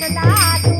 तुला तू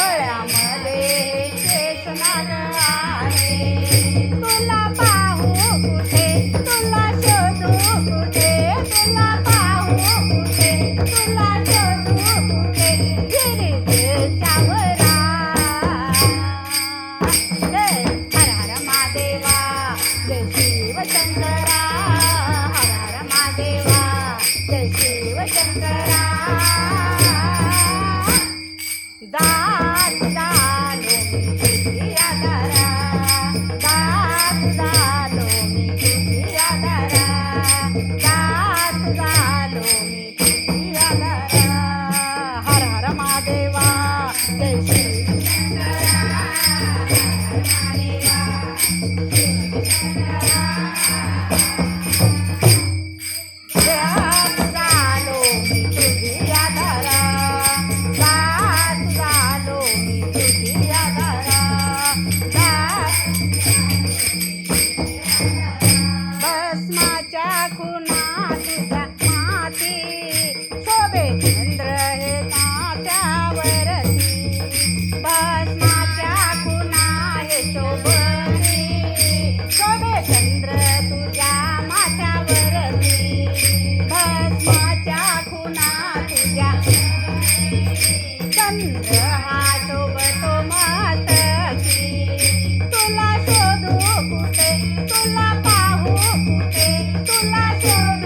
वाहे गळ्यामध्ये शेषनाग आहे तुला पाहू कुठे तुला शोधू कुठे? तुला पाहू कुठे तुला शोधू कुठे जय हर हर महादेवा जय शिव हर हर महादेवा जय शिव வாழ்வாய் चंद्र हे तात्यावरती भस्माच्या खुना हे शोभती शोभे चंद्र तुझ्या माथ्यावरती भस्माच्या खुना तुझ्या चंद्र हा शोभतो मातकी तुला शोधू कुठे? तुला पाहू कुठे? तुला शोध